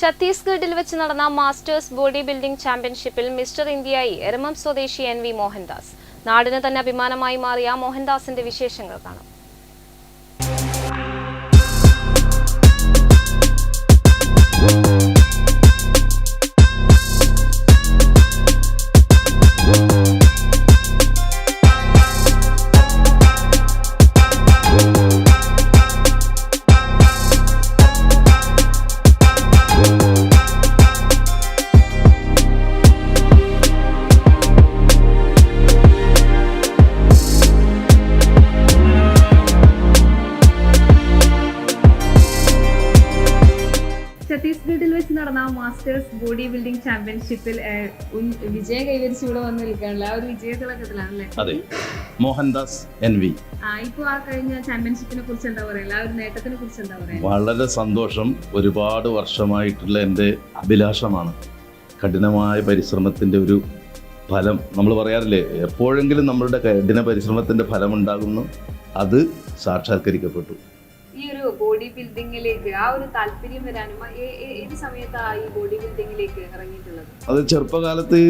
ഛത്തീസ്ഗഡിൽ വെച്ച് നടന്ന മാസ്റ്റേഴ്സ് ബോഡി ബിൽഡിംഗ് ചാമ്പ്യൻഷിപ്പിൽ മിസ്റ്റർ ഇന്ത്യയായി എരമം സ്വദേശി എൻ വി മോഹൻദാസ്. നാടിന് തന്നെ അഭിമാനമായി മാറിയ മോഹൻദാസിന്റെ വിശേഷങ്ങൾ കാണാം. ഛത്തീസ്ഗഡിൽ വെച്ച് നടന്ന മാസ്റ്റേഴ്സ് ബോഡി ബിൽഡിംഗ് ചാമ്പ്യൻഷിപ്പിൽ വിജയം കൈവരിച്ച് ഇവിടെ വന്ന് നിൽക്കാനുള്ള ആ ഒരു വിജയത്തിളക്കത്തിലാണല്ലേ അതെ. മോഹൻദാസ് എൻ വി ആ ഇപ്പൊ ആ കഴിഞ്ഞ ചാമ്പ്യൻഷിപ്പിനെ കുറിച്ച് എന്താ പറയുക ആ ഒരു നേട്ടത്തിനെ കുറിച്ച് എന്താ പറയുക വളരെ സന്തോഷം. ഒരുപാട് വർഷമായിട്ടുള്ള എന്റെ അഭിലാഷമാണ്. കഠിനമായ പരിശ്രമത്തിന്റെ ഒരു ഫലം. നമ്മൾ പറയാറില്ലേ എപ്പോഴെങ്കിലും നമ്മളുടെ കഠിന പരിശ്രമത്തിന്റെ ഫലം ഉണ്ടാകുന്നു അത് സാക്ഷാത്കരിക്കപ്പെട്ടു. ഈ ഒരു ബോഡി ബിൽഡിങ്ങിലേക്ക് ആ ഒരു താല്പര്യം വരാനും ഏത് സമയത്താണ് ഈ ബോഡി ബിൽഡിങ്ങിലേക്ക് ഇറങ്ങിയിട്ടുള്ളത്? അത് ചെറുപ്പകാലത്ത്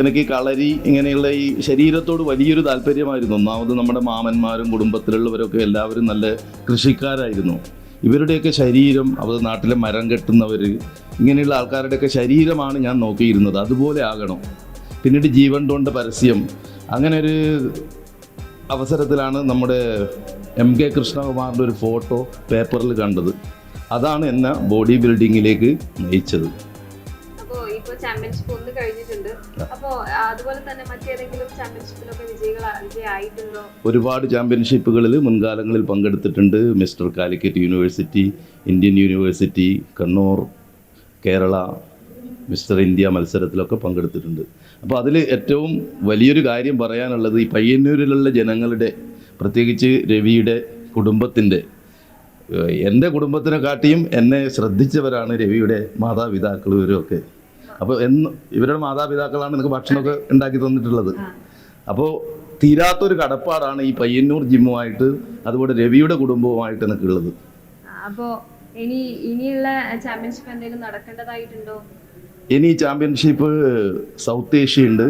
എനിക്ക് കളരി ഇങ്ങനെയുള്ള ഈ ശരീരത്തോട് വലിയൊരു താല്പര്യമായിരുന്നു. ഒന്നാമത് നമ്മുടെ മാമന്മാരും കുടുംബത്തിലുള്ളവരൊക്കെ എല്ലാവരും നല്ല കൃഷിക്കാരായിരുന്നു. ഇവരുടെയൊക്കെ ശരീരം അവർ നാട്ടിലെ മരം കെട്ടുന്നവർ ഇങ്ങനെയുള്ള ആൾക്കാരുടെയൊക്കെ ശരീരമാണ് ഞാൻ നോക്കിയിരുന്നത്. അതുപോലെ ആകണം. പിന്നീട് ജീവൻ തൊണ്ട പരസ്യം അങ്ങനെ ഒരു അവസരത്തിലാണ് നമ്മുടെ എം കെ കൃഷ്ണകുമാറിന്റെ ഒരു ഫോട്ടോ പേപ്പറിൽ കണ്ടത്. അതാണ് എന്നെ ബോഡി ബിൽഡിങ്ങിലേക്ക് നയിച്ചത്. ചാമ്പ്യൻഷിപ്പ് ഒന്ന് കഴിഞ്ഞിട്ടുണ്ട്. അപ്പോൾ അതുപോലെ തന്നെ മറ്റേതെങ്കിലും ചാമ്പ്യൻഷിപ്പിലൊക്കെ ഒരുപാട് ചാമ്പ്യൻഷിപ്പുകളിൽ മുൻകാലങ്ങളിൽ പങ്കെടുത്തിട്ടുണ്ട് mister Calicut university Indian university Kannur Kerala mister India മത്സരത്തിലൊക്കെ പങ്കെടുത്തിട്ടുണ്ട്. അപ്പോൾ അതിൽ ഏറ്റവും വലിയൊരു കാര്യം പറയാനുള്ളത് ഈ പയ്യന്നൂരിലുള്ള ജനങ്ങളുടെ പ്രത്യേകിച്ച് രവിയുടെ കുടുംബത്തിന്റെ എന്റെ കുടുംബത്തിനെ കാട്ടിയും എന്നെ ശ്രദ്ധിച്ചവരാണ് രവിയുടെ മാതാപിതാക്കൾ ഇവരൊക്കെ. അപ്പോൾ എന്ന് ഇവരുടെ മാതാപിതാക്കളാണ് എനിക്ക് ഭക്ഷണമൊക്കെ ഉണ്ടാക്കി തന്നിട്ടുള്ളത്. അപ്പോൾ തീരാത്തൊരു കടപ്പാടാണ് ഈ പയ്യന്നൂർ ജിമ്മുമായിട്ട് അതുപോലെ രവിയുടെ കുടുംബവുമായിട്ട് എനിക്കുള്ളത് അപ്പോൾ അപ്പോ ഇനി ഇനിയുള്ള ചാമ്പ്യൻഷിപ്പ് എന്തെങ്കിലും നടക്കേണ്ടതായിട്ടുണ്ടോ? ഇനി ചാമ്പ്യൻഷിപ്പ് സൗത്ത് ഏഷ്യ ഉണ്ട്.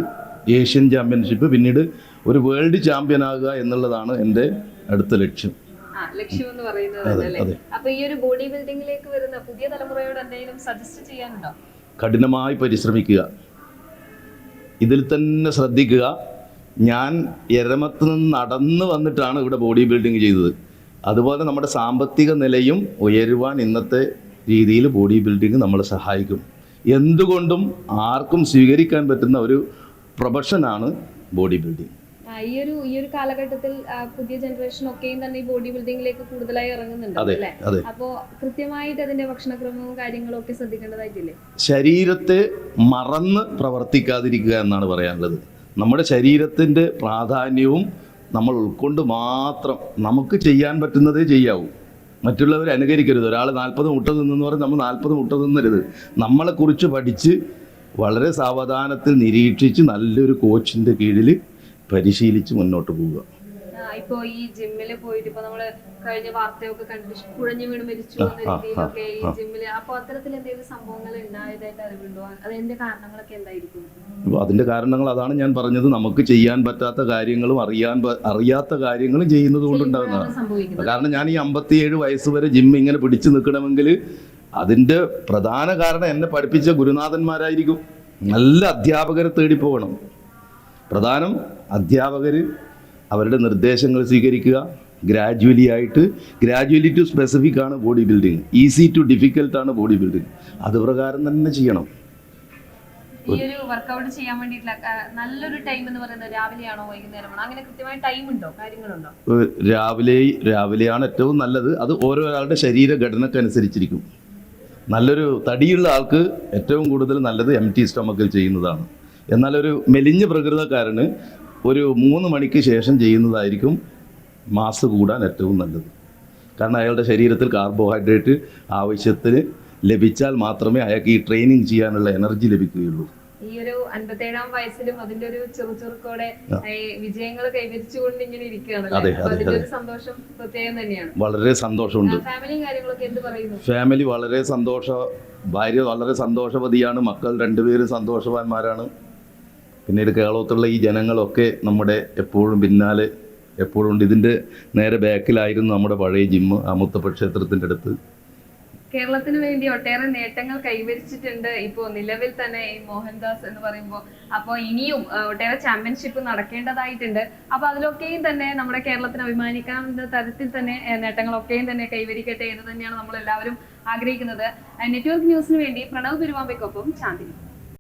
ഏഷ്യൻ ചാമ്പ്യൻഷിപ്പ് പിന്നീട് ഒരു വേൾഡ് ചാമ്പ്യൻ ആകുക എന്നുള്ളതാണ് എന്റെ അടുത്ത ലക്ഷ്യം. ലക്ഷ്യം എന്ന് പറയുന്നത്. അപ്പൊ ഈ ഒരു ബോഡി ബിൽഡിംഗിലേക്ക് വരുന്ന പുതിയ തലമുറയോട് എന്തെങ്കിലും സജസ്റ്റ് ചെയ്യാനുണ്ടോ? കഠിനമായി പരിശ്രമിക്കുക. ഇതിൽ തന്നെ ശ്രദ്ധിക്കുക. ഞാൻ എരമത്ത് നിന്ന് നടന്ന് വന്നിട്ടാണ് ഇവിടെ ബോഡി ബിൽഡിംഗ് ചെയ്തത്. അതുപോലെ നമ്മുടെ സാമ്പത്തിക നിലയും ഉയരുവാൻ ഇന്നത്തെ രീതിയിൽ ബോഡി ബിൽഡിംഗ് നമ്മളെ സഹായിക്കും. എന്തുകൊണ്ടും ആർക്കും സ്വീകരിക്കാൻ പറ്റുന്ന ഒരു പ്രൊഫഷനാണ് ബോഡി ബിൽഡിംഗ്. ഈ ഒരു ഈ ഒരു കാലഘട്ടത്തിൽ പുതിയ ജനറേഷൻ ഒക്കെയും തന്നെ ഈ ബോഡി ബിൽഡിങ്ങിലേക്ക് കൂടുതലായി ഇറങ്ങുന്നുണ്ട് അപ്പോ കൃത്യമായിട്ട് അതിന്റെ ഭക്ഷണക്രമവും കാര്യങ്ങളും ഒക്കെ ശ്രദ്ധിക്കേണ്ടതായിട്ടില്ലേ? ശരീരത്തെ മറന്ന് പ്രവർത്തിക്കാതിരിക്കുക എന്നാണ് പറയാനുള്ളത്. നമ്മുടെ ശരീരത്തിന്റെ പ്രാധാന്യവും നമ്മൾ ഉൾക്കൊണ്ട് മാത്രം നമുക്ക് ചെയ്യാൻ പറ്റുന്നതേ ചെയ്യാവൂ. മറ്റുള്ളവർ അനുകരിക്കരുത്. ഒരാൾ നാൽപ്പത് മുട്ട തിന്നെന്ന് പറഞ്ഞ് നമ്മൾ നാൽപ്പത് മുട്ട തിന്നരുത്. നമ്മളെക്കുറിച്ച് പഠിച്ച് വളരെ സാവധാനത്തിൽ നിരീക്ഷിച്ച് നല്ലൊരു കോച്ചിന്റെ കീഴിൽ പരിശീലിച്ച് മുന്നോട്ട് പോവുക. ഇപ്പോ ഈ ജിമ്മിൽ പോയിട്ട് ഇപ്പൊ നമ്മൾ കഴിഞ്ഞ വാർത്തയൊക്കെ കണ്ടിട്ട് കുഴഞ്ഞു വീണ് മരിച്ചു എന്ന രീതിയിലൊക്കെ ഈ. ജിമ്മിൽ അപ്പൊ അത്തരത്തിൽ എന്തെങ്കിലും സംഭവങ്ങൾ ഉണ്ടായതായിട്ട് അറിവുണ്ടോ? അതിന്റെ കാരണങ്ങളൊക്കെ എന്തായിരിക്കും? അതിന്റെ കാരണങ്ങൾ അതാണ് ഞാൻ പറഞ്ഞത്. നമുക്ക് ചെയ്യാൻ പറ്റാത്ത കാര്യങ്ങളും അറിയാൻ അറിയാത്ത കാര്യങ്ങളും ചെയ്യുന്നത് കൊണ്ടുണ്ടാകുന്നതാണ് കാരണം ഞാൻ ഈ അമ്പത്തിയേഴ് വയസ്സ് വരെ ജിം ഇങ്ങനെ പിടിച്ചു നിൽക്കണമെങ്കിൽ അതിന്റെ പ്രധാന കാരണം എന്നെ പഠിപ്പിച്ച ഗുരുനാഥന്മാരായിരിക്കും. നല്ല അധ്യാപകരെ തേടി പോകണം. പ്രധാനം അധ്യാപകർ അവരുടെ നിർദ്ദേശങ്ങൾ സ്വീകരിക്കുക. ഗ്രാജുവലി ആയിട്ട് ഗ്രാജുവലി ടു സ്പെസിഫിക് ആണ് body building easy to difficult ആണ് ബോഡി ബിൽഡിംഗ് അത് പ്രകാരം തന്നെ ചെയ്യണം. ഈ ഒരു വർക്കൗട്ട് ചെയ്യാൻ വേണ്ടിയിട്ടുള്ള നല്ലൊരു ടൈം എന്ന് പറയുന്നത് രാവിലെയാണോ വൈകുന്നേരമാണോ? അങ്ങനെ കൃത്യമായ ടൈം ഉണ്ടോ? കാര്യങ്ങളുണ്ടോ? രാവിലെ രാവിലെയാണ് ഏറ്റവും നല്ലത്. അത് ഓരോരാളുടെ ശരീരഘടനക്കനുസരിച്ചിരിക്കും നല്ലൊരു തടിയുള്ള ആൾക്ക് ഏറ്റവും കൂടുതൽ നല്ലത് എം ടി സ്റ്റൊമക്കിൽ ചെയ്യുന്നതാണ്. എന്നാൽ ഒരു മെലിഞ്ഞ പ്രകൃതക്കാരന് ഒരു മൂന്ന് മണിക്ക് ശേഷം ചെയ്യുന്നതായിരിക്കും മാസ് കൂടാൻ ഏറ്റവും നല്ലത്. കാരണം അയാളുടെ ശരീരത്തിൽ കാർബോഹൈഡ്രേറ്റ് ആവശ്യത്തിന് ലഭിച്ചാൽ മാത്രമേ അയാൾക്ക് ഈ ട്രെയിനിങ് ചെയ്യാനുള്ള എനർജി ലഭിക്കുകയുള്ളൂ. ഈ ഒരു അൻപത്തേഴാം വയസ്സിലും അതിന്റെ ഒരു ചെറുചെറുക്കോടെ വിജയങ്ങൾ കൈവരിച്ചുകൊണ്ട് ഇങ്ങനെ ഇരിക്കുകയാണ് സന്തോഷം പ്രത്യേകം തന്നെയാണ്. വളരെ സന്തോഷമുണ്ട്. ഫാമിലി കാര്യങ്ങളൊക്കെ എന്ത് പറയുന്നു? ഫാമിലി വളരെ സന്തോഷ ഭാര്യ വളരെ സന്തോഷവതിയാണ് മക്കൾ രണ്ടുപേരും സന്തോഷവാന്മാരാണ്. പിന്നീട് കേരളത്തിലുള്ള ഈ ജനങ്ങളൊക്കെ നമ്മുടെ എപ്പോഴും പിന്നാലെ എപ്പോഴും ഉണ്ട്. ഇതിന്റെ നേരെ ബാക്കിലായിരുന്നു നമ്മുടെ പഴയ ജിമ്മ് ആ മുത്തപ്പ ക്ഷേത്രത്തിന്റെ അടുത്ത്. കേരളത്തിന് വേണ്ടി ഒട്ടേറെ നേട്ടങ്ങൾ കൈവരിച്ചിട്ടുണ്ട്. ഇപ്പോൾ നിലവിൽ തന്നെ ഈ മോഹൻദാസ് എന്ന് പറയുമ്പോൾ അപ്പോൾ ഇനിയും ഒട്ടേറെ ചാമ്പ്യൻഷിപ്പ് നടക്കേണ്ടതായിട്ടുണ്ട്. അപ്പോൾ അതിലൊക്കെയും തന്നെ നമ്മുടെ കേരളത്തിന് അഭിമാനിക്കാവുന്ന തരത്തിൽ തന്നെ നേട്ടങ്ങളൊക്കെയും തന്നെ കൈവരിക്കട്ടെ എന്ന് തന്നെയാണ് നമ്മൾ എല്ലാവരും ആഗ്രഹിക്കുന്നത് നെറ്റ്വർക്ക് ന്യൂസിന് വേണ്ടി പ്രണവ് പെരുമാമ്പയ്ക്കൊപ്പം ചാന്ദിനി